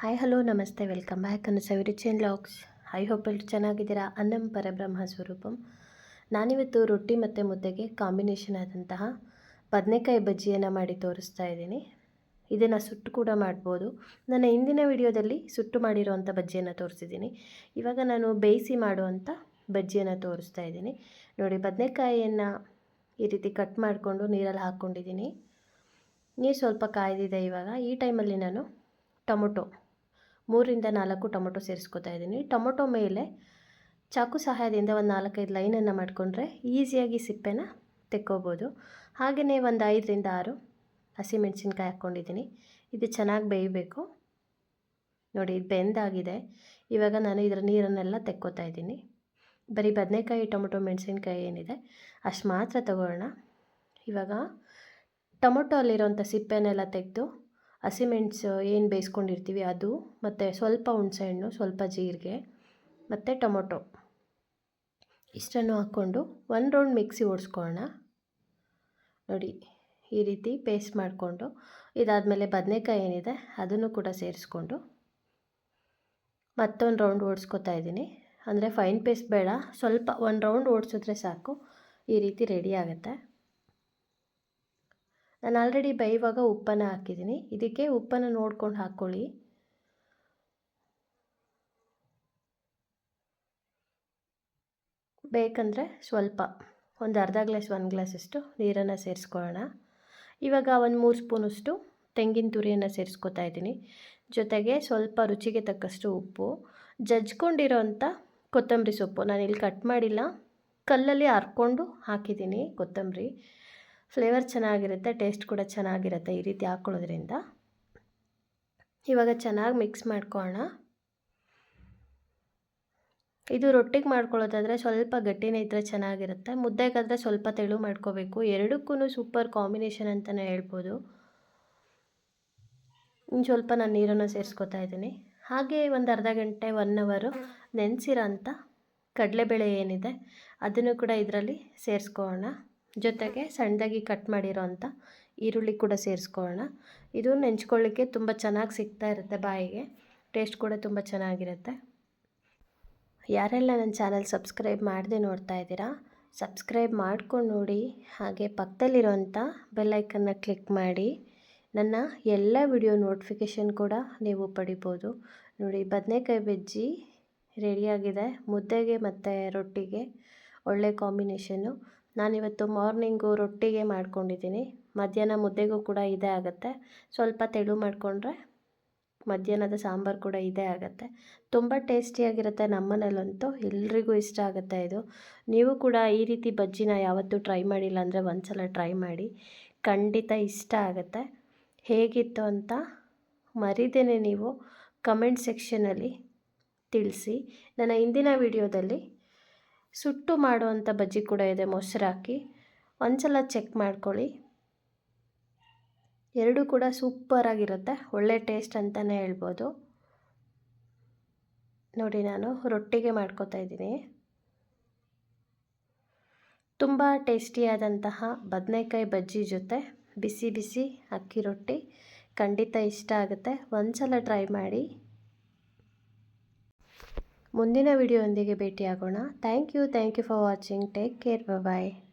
Hi hello ನಮಸ್ತೆ. Welcome back Annu chain logs I hope ಎಲ್ಲರೂ ಚೆನ್ನಾಗಿದ್ದೀರಾ? ಅನ್ನಂ ಪರಬ್ರಹ್ಮ ಸ್ವರೂಪಂ. ನಾನಿವತ್ತು ರೊಟ್ಟಿ ಮತ್ತು ಮುದ್ದೆಗೆ ಕಾಂಬಿನೇಷನ್ ಆದಂತಹ ಬದನೆಕಾಯಿ ಬಜ್ಜಿಯನ್ನು ಮಾಡಿ ತೋರಿಸ್ತಾ ಇದ್ದೀನಿ. ಇದನ್ನು ಸುಟ್ಟು ಕೂಡ ಮಾಡ್ಬೋದು. ನನ್ನ ಹಿಂದಿನ ವಿಡಿಯೋದಲ್ಲಿ ಸುಟ್ಟು ಮಾಡಿರುವಂಥ ಬಜ್ಜಿಯನ್ನು ತೋರಿಸಿದ್ದೀನಿ. ಇವಾಗ ನಾನು ಬೇಯಿಸಿ ಮಾಡುವಂಥ ಬಜ್ಜಿಯನ್ನು ತೋರಿಸ್ತಾ ಇದ್ದೀನಿ. ನೋಡಿ, ಬದನೆಕಾಯಿಯನ್ನು ಈ ರೀತಿ ಕಟ್ ಮಾಡಿಕೊಂಡು ನೀರಲ್ಲಿ ಹಾಕ್ಕೊಂಡಿದ್ದೀನಿ. ನೀರು ಸ್ವಲ್ಪ ಕಾಯ್ದಿದೆ ಇವಾಗ. ಈ ಟೈಮಲ್ಲಿ ನಾನು ಟೊಮೊಟೊ ಮೂರಿಂದ ನಾಲ್ಕು ಟೊಮೊಟೊ ಸೇರಿಸ್ಕೊತಾ ಇದ್ದೀನಿ. ಟೊಮೊಟೊ ಮೇಲೆ ಚಾಕು ಸಹಾಯದಿಂದ ಒಂದು ನಾಲ್ಕೈದು ಲೈನನ್ನು ಮಾಡಿಕೊಂಡ್ರೆ ಈಸಿಯಾಗಿ ಸಿಪ್ಪೆನ ತೆಕ್ಕೋಬೋದು. ಹಾಗೆಯೇ ಒಂದು ಐದರಿಂದ ಆರು ಹಸಿಮೆಣ್ಸಿನ್ಕಾಯಿ ಹಾಕ್ಕೊಂಡಿದ್ದೀನಿ. ಇದು ಚೆನ್ನಾಗಿ ಬೇಯಬೇಕು. ನೋಡಿ, ಇದು ಬೆಂದಾಗಿದೆ. ಇವಾಗ ನಾನು ಇದರ ನೀರನ್ನೆಲ್ಲ ತೆಕ್ಕೋತಾ ಇದ್ದೀನಿ. ಬರೀ ಬದನೆಕಾಯಿ, ಟೊಮೊಟೊ, ಮೆಣಸಿನ್ಕಾಯಿ ಏನಿದೆ ಅಷ್ಟು ಮಾತ್ರ ತಗೊಳ್ಳೋಣ. ಇವಾಗ ಟೊಮೊಟೊ ಅಲ್ಲಿರೋಂಥ ಸಿಪ್ಪೆನೆಲ್ಲ ತೆಗೆದು ಹಸಿಮೆಣಸು ಏನು ಬೇಯಿಸ್ಕೊಂಡಿರ್ತೀವಿ ಅದು, ಮತ್ತು ಸ್ವಲ್ಪ ಹುಣಸೆಹಣ್ಣು ಸ್ವಲ್ಪ ಜೀರಿಗೆ, ಮತ್ತು ಟೊಮೊಟೊ. ಇಷ್ಟನ್ನು ಹಾಕ್ಕೊಂಡು ಒಂದು ರೌಂಡ್ ಮಿಕ್ಸಿ ಓಡಿಸ್ಕೊಳ್ಳೋಣ ನೋಡಿ, ಈ ರೀತಿ ಪೇಸ್ಟ್ ಮಾಡಿಕೊಂಡು, ಇದಾದಮೇಲೆ ಬದನೆಕಾಯಿ ಏನಿದೆ ಅದನ್ನು ಕೂಡ ಸೇರಿಸ್ಕೊಂಡು ಮತ್ತೊಂದು ರೌಂಡ್ ಓಡಿಸ್ಕೊತಾ ಇದ್ದೀನಿ. ಅಂದರೆ ಫೈನ್ ಪೇಸ್ಟ್ ಬೇಡ, ಸ್ವಲ್ಪ ಒಂದು ರೌಂಡ್ ಓಡಿಸಿದ್ರೆ ಸಾಕು, ಈ ರೀತಿ ರೆಡಿ ಆಗುತ್ತೆ. ನಾನು ಆಲ್ರೆಡಿ ಬೇಯುವಾಗ ಉಪ್ಪನ್ನು ಹಾಕಿದ್ದೀನಿ. ಇದಕ್ಕೆ ಉಪ್ಪನ್ನು ನೋಡ್ಕೊಂಡು ಹಾಕ್ಕೊಳ್ಳಿ. ಬೇಕಂದರೆ ಸ್ವಲ್ಪ, ಒಂದು ಅರ್ಧ ಗ್ಲಾಸ್, ಒಂದು ಗ್ಲಾಸಷ್ಟು ನೀರನ್ನು ಸೇರಿಸ್ಕೊಳ್ಳೋಣ. ಇವಾಗ ಒಂದು ಮೂರು ಸ್ಪೂನಷ್ಟು ತೆಂಗಿನ ತುರಿಯನ್ನು ಸೇರಿಸ್ಕೊತಾ ಇದ್ದೀನಿ. ಜೊತೆಗೆ ಸ್ವಲ್ಪ ರುಚಿಗೆ ತಕ್ಕಷ್ಟು ಉಪ್ಪು. ಜಜ್ಕೊಂಡಿರೋಂಥ ಕೊತ್ತಂಬರಿ ಸೊಪ್ಪು. ನಾನು ಇಲ್ಲಿ ಕಟ್ ಮಾಡಿಲ್ಲ. ಕಲ್ಲಲ್ಲಿ ಹರ್ಕೊಂಡು ಹಾಕಿದ್ದೀನಿ ಕೊತ್ತಂಬರಿ. ಫ್ಲೇವರ್ ಚೆನ್ನಾಗಿರುತ್ತೆ ಟೇಸ್ಟ್ ಕೂಡ ಚೆನ್ನಾಗಿರುತ್ತೆ ಈ ರೀತಿ ಹಾಕ್ಕೊಳ್ಳೋದ್ರಿಂದ ಇವಾಗ ಚೆನ್ನಾಗಿ ಮಿಕ್ಸ್ ಮಾಡ್ಕೊಳ್ಳೋಣ. ಇದು ರೊಟ್ಟಿಗೆ ಮಾಡ್ಕೊಳ್ಳೋದಾದರೆ ಸ್ವಲ್ಪ ಗಟ್ಟಿನೇ ಇದ್ದರೆ ಚೆನ್ನಾಗಿರುತ್ತೆ. ಮುದ್ದೆಗಾದರೆ ಸ್ವಲ್ಪ ತೆಳು ಮಾಡ್ಕೋಬೇಕು. ಎರಡಕ್ಕೂ ಸೂಪರ್ ಕಾಂಬಿನೇಷನ್ ಅಂತಲೇ ಹೇಳ್ಬೋದು. ಇನ್ನು ಸ್ವಲ್ಪ ನಾನು ನೀರನ್ನು ಸೇರಿಸ್ಕೊತಾ ಇದ್ದೀನಿ. ಹಾಗೆ ಒಂದು ಅರ್ಧ ಗಂಟೆ ಒನ್ ಅವರು ನೆನೆಸಿರೋ ಅಂಥ ಕಡಲೆಬೇಳೆ ಏನಿದೆ, ಅದನ್ನು ಕೂಡ ಇದರಲ್ಲಿ ಸೇರಿಸ್ಕೊಳ್ಳೋಣ. ಜೊತೆಗೆ ಸಣ್ಣದಾಗಿ ಕಟ್ ಮಾಡಿರೋ ಅಂಥ ಈರುಳ್ಳಿ ಕೂಡ ಸೇರಿಸ್ಕೊಳ್ಳೋಣ. ಇದು ನೆಂಚ್ಕೊಳ್ಳಿಕ್ಕೆ ತುಂಬ ಚೆನ್ನಾಗಿ ಸಿಗ್ತಾ ಇರುತ್ತೆ ಬಾಯಿಗೆ. ಟೇಸ್ಟ್ ಕೂಡ ತುಂಬ ಚೆನ್ನಾಗಿರುತ್ತೆ. ಯಾರೆಲ್ಲ ನನ್ನ ಚಾನಲ್ ಸಬ್ಸ್ಕ್ರೈಬ್ ಮಾಡದೆ ನೋಡ್ತಾ ಇದ್ದೀರಾ, ಸಬ್ಸ್ಕ್ರೈಬ್ ಮಾಡ್ಕೊಂಡು ನೋಡಿ. ಹಾಗೆ ಪಕ್ಕದಲ್ಲಿರೋಂಥ ಬೆಲ್ಲೈಕನ್ನ ಕ್ಲಿಕ್ ಮಾಡಿ. ನನ್ನ ಎಲ್ಲ ವಿಡಿಯೋ ನೋಟಿಫಿಕೇಷನ್ ಕೂಡ ನೀವು ಪಡಿಬೋದು. ನೋಡಿ, ಬದನೆಕಾಯಿ ಬೆಜ್ಜಿ ರೆಡಿಯಾಗಿದೆ ಮುದ್ದೆಗೆ ಮತ್ತು ರೊಟ್ಟಿಗೆ ಒಳ್ಳೆ ಕಾಂಬಿನೇಷನ್ನು. ನಾನಿವತ್ತು ಮಾರ್ನಿಂಗು ರೊಟ್ಟಿಗೆ ಮಾಡ್ಕೊಂಡಿದ್ದೀನಿ. ಮಧ್ಯಾಹ್ನ ಮುದ್ದೆಗೂ ಕೂಡ ಇದೇ ಆಗುತ್ತೆ. ಸ್ವಲ್ಪ ತೆಳು ಮಾಡಿಕೊಂಡ್ರೆ ಮಧ್ಯಾಹ್ನದ ಸಾಂಬಾರು ಕೂಡ ಇದೇ ಆಗುತ್ತೆ. ತುಂಬ ಟೇಸ್ಟಿಯಾಗಿರುತ್ತೆ ನಮ್ಮನೇಲಂತೂ. ಎಲ್ರಿಗೂ ಇಷ್ಟ ಆಗುತ್ತೆ ಇದು. ನೀವು ಕೂಡ ಈ ರೀತಿ ಬಜ್ಜಿನ ಯಾವತ್ತೂ ಟ್ರೈ ಮಾಡಿಲ್ಲ ಅಂದರೆ ಒಂದು ಸಲ ಟ್ರೈ ಮಾಡಿ. ಖಂಡಿತ ಇಷ್ಟ ಆಗುತ್ತೆ. ಹೇಗಿತ್ತು ಅಂತ ಮರಿದೇನೆ ನೀವು ಕಮೆಂಟ್ ಸೆಕ್ಷನಲ್ಲಿ ತಿಳಿಸಿ. ನನ್ನ ಹಿಂದಿನ ವಿಡಿಯೋದಲ್ಲಿ ಸುಟ್ಟು ಮಾಡುವಂಥ ಬಜ್ಜಿ ಕೂಡ ಇದೆ ಮೊಸರು ಹಾಕಿ. ಒಂದ್ಸಲ ಚೆಕ್ ಮಾಡ್ಕೊಳ್ಳಿ. ಎರಡೂ ಕೂಡ ಸೂಪರಾಗಿರುತ್ತೆ ಒಳ್ಳೆ ಟೇಸ್ಟ್ ಅಂತಲೇ ಹೇಳ್ಬೋದು. ನೋಡಿ ನಾನು ರೊಟ್ಟಿಗೆ ಮಾಡ್ಕೋತಾ ಇದ್ದೀನಿ. ತುಂಬ ಟೇಸ್ಟಿಯಾದಂತಹ ಬದನೆಕಾಯಿ ಬಜ್ಜಿ ಜೊತೆ ಬಿಸಿ ಬಿಸಿ ಅಕ್ಕಿ ರೊಟ್ಟಿ ಖಂಡಿತ ಇಷ್ಟ ಆಗುತ್ತೆ. ಒಂದ್ಸಲ ಟ್ರೈ ಮಾಡಿ. ಮುಂದಿನ ವಿಡಿಯೊಂದಿಗೆ ಭೇಟಿಯಾಗೋಣ. Thank you thank you for watching take care bye